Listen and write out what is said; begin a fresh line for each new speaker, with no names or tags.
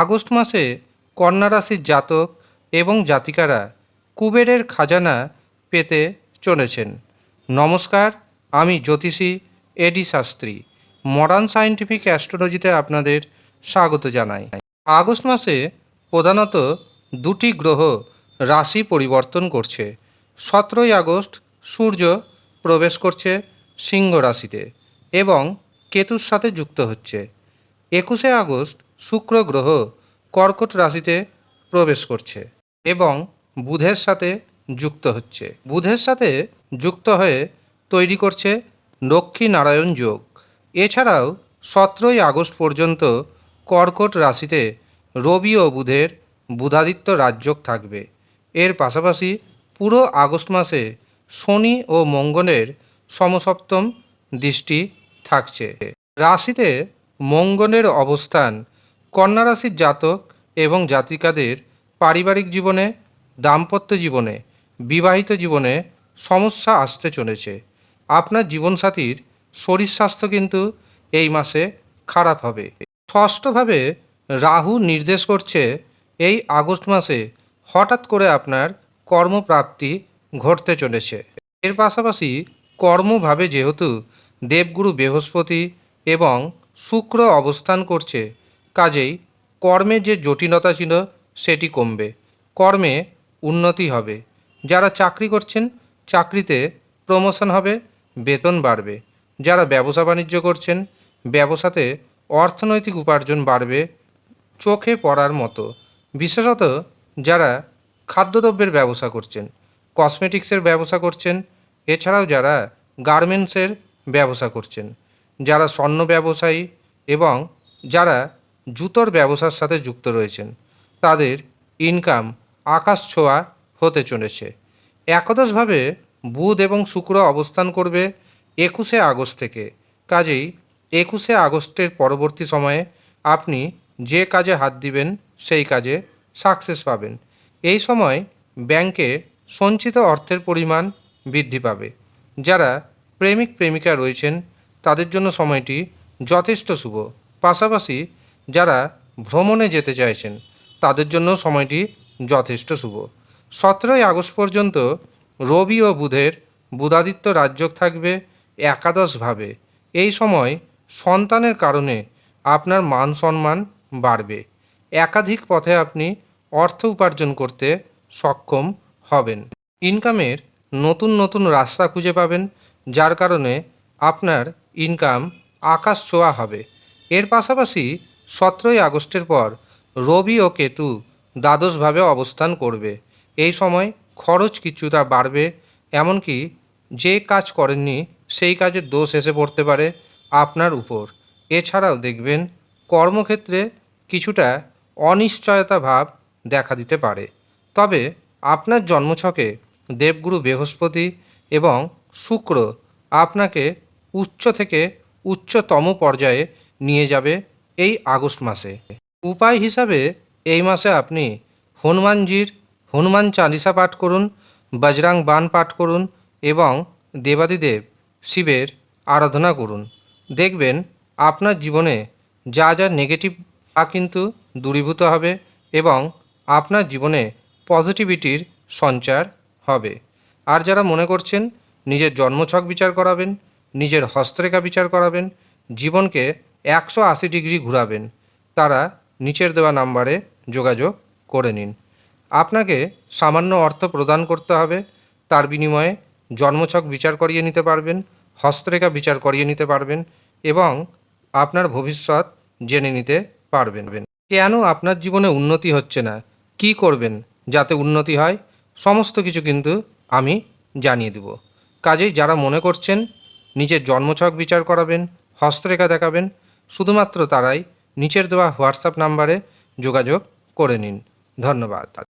August মাসে কন্যা রাশির জাতক এবং জাতিকারা কুবেরের খাজানা পেতে চলেছেন। নমস্কার, আমি জ্যোতিষী A D Shastri, modern scientific অ্যাস্ট্রোলজিতে আপনাদের স্বাগত জানাই। আগস্ট মাসে প্রধানত দুটি গ্রহ রাশি পরিবর্তন করছে। সতেরোই আগস্ট সূর্য প্রবেশ করছে সিংহ রাশিতে এবং কেতুর সাথে যুক্ত হচ্ছে। একুশে আগস্ট শুক্র গ্রহ কর্কট রাশিতে প্রবেশ করছে এবং বুধের সাথে যুক্ত হচ্ছে। বুধের সাথে যুক্ত হয়ে তৈরি করছে লক্ষ্মী নারায়ণ যোগ। এছাড়াও সতেরোই আগস্ট পর্যন্ত কর্কট রাশিতে রবি ও বুধের বুধাদিত্য রাজযোগ থাকবে। এর পাশাপাশি পুরো আগস্ট মাসে শনি ও মঙ্গলের সমসপ্তম দৃষ্টি থাকছে। রাশিতে মঙ্গলের অবস্থান কন্যা রাশির জাতক এবং জাতিকাদের পারিবারিক জীবনে, দাম্পত্য জীবনে, বিবাহিত জীবনে সমস্যা আসতে চলেছে। আপনার জীবনসাথীর শরীর স্বাস্থ্য কিন্তু এই মাসে খারাপ হবে। ষষ্ঠভাবে রাহু নির্দেশ করছে এই আগস্ট মাসে হঠাৎ করে আপনার কর্মপ্রাপ্তি ঘটতে চলেছে। এর পাশাপাশি কর্মভাবে যেহেতু দেবগুরু বৃহস্পতি এবং শুক্র অবস্থান করছে কাজেই কর্মে যে জটিলতা ছিল সেটি কমবে। কর্মে উন্নতি হবে। যারা চাকরি করছেন, চাকরিতে প্রমোশন হবে, বেতন বাড়বে। যারা ব্যবসা বাণিজ্য করছেন, ব্যবসাতে অর্থনৈতিক উপার্জন বাড়বে চোখে পড়ার মতো। বিশেষত যারা খাদ্যদ্রব্যের ব্যবসা করছেন, কসমেটিক্সের ব্যবসা করছেন, এছাড়াও যারা গার্মেন্টসের ব্যবসা করছেন, যারা স্বর্ণ ব্যবসায়ী এবং যারা জুতোর ব্যবসার সাথে যুক্ত রয়েছেন। তাদের ইনকাম আকাশ ছোঁয়া হতে চলেছে। একাদশভাবে বুধ এবং শুক্র অবস্থান করবে একুশে আগস্ট থেকে। কাজেই একুশে আগস্টের পরবর্তী সময়ে আপনি যে কাজে হাত দিবেন, সেই কাজে সাকসেস পাবেন। এই সময় ব্যাংকে সঞ্চিত অর্থের পরিমাণ বৃদ্ধি পাবে। যারা প্রেমিক প্রেমিকা রয়েছেন, তাদের জন্য সময়টি যথেষ্ট শুভ। পাশাপাশি যারা ভ্রমণে যেতে চাইছেন, তাদের জন্য সময়টি যথেষ্ট শুভ। সতেরোই আগস্ট পর্যন্ত রবি ও বুধের বুধাদিত্য রাজযোগ থাকবে একাদশভাবে। এই সময় সন্তানের কারণে আপনার মান সম্মান বাড়বে। একাধিক পথে আপনি অর্থ উপার্জন করতে সক্ষম হবেন। ইনকামের নতুন নতুন রাস্তা খুঁজে পাবেন, যার কারণে আপনার ইনকাম আকাশ ছোঁয়া হবে। এর পাশাপাশি সতেরোই আগস্টের পর রবি ও কেতু দ্বাদশভাবে অবস্থান করবে। এই সময় খরচ কিছুটা বাড়বে, এমনকি যে কাজ করেননি সেই কাজের দোষ এসে পড়তে পারে আপনার উপর। এছাড়াও দেখবেন, কর্মক্ষেত্রে কিছুটা অনিশ্চয়তা ভাব দেখা দিতে পারে। তবে আপনার জন্মছকে দেবগুরু বৃহস্পতি এবং শুক্র আপনাকে উচ্চ থেকে উচ্চতম পর্যায়ে নিয়ে যাবে এই আগস্ট মাসে। উপায় হিসাবে এই মাসে আপনি হনুমানজির হনুমান চালিসা পাঠ করুন, বজরাং বান পাঠ করুন এবং দেবাদিদেব শিবের আরাধনা করুন। দেখবেন আপনার জীবনে যা যা নেগেটিভ তা কিন্তু দূরীভূত হবে এবং আপনার জীবনে পজিটিভিটির সঞ্চার হবে। আর যারা মনে করছেন, নিজের জন্মছক বিচার করাবেন, নিজের হস্তরেখা বিচার করাবেন, জীবনকে একশো আশি ডিগ্রি ঘোরাবেন। তারা নিচের দেওয়া নাম্বারে যোগাযোগ করে নিন। আপনাকে সামান্য অর্থ প্রদান করতে হবে। তার বিনিময়ে জন্মছক বিচার করিয়ে নিতে পারবেন, হস্তরেখা বিচার করিয়ে নিতে পারবেন এবং আপনার ভবিষ্যৎ জেনে নিতে পারবেন। কেন আপনার জীবনে উন্নতি হচ্ছে না? কি করবেন যাতে উন্নতি হয়? সমস্ত কিছু কিন্তু আমি জানিয়ে দেব। কাজেই যারা মনে করছেন, নিজের জন্মছক বিচার করাবেন, হস্তরেখা দেখাবেন শুধুমাত্র তারাই নিচের দেওয়া হোয়াটসঅ্যাপ নাম্বারে যোগাযোগ করে নিন। ধন্যবাদ।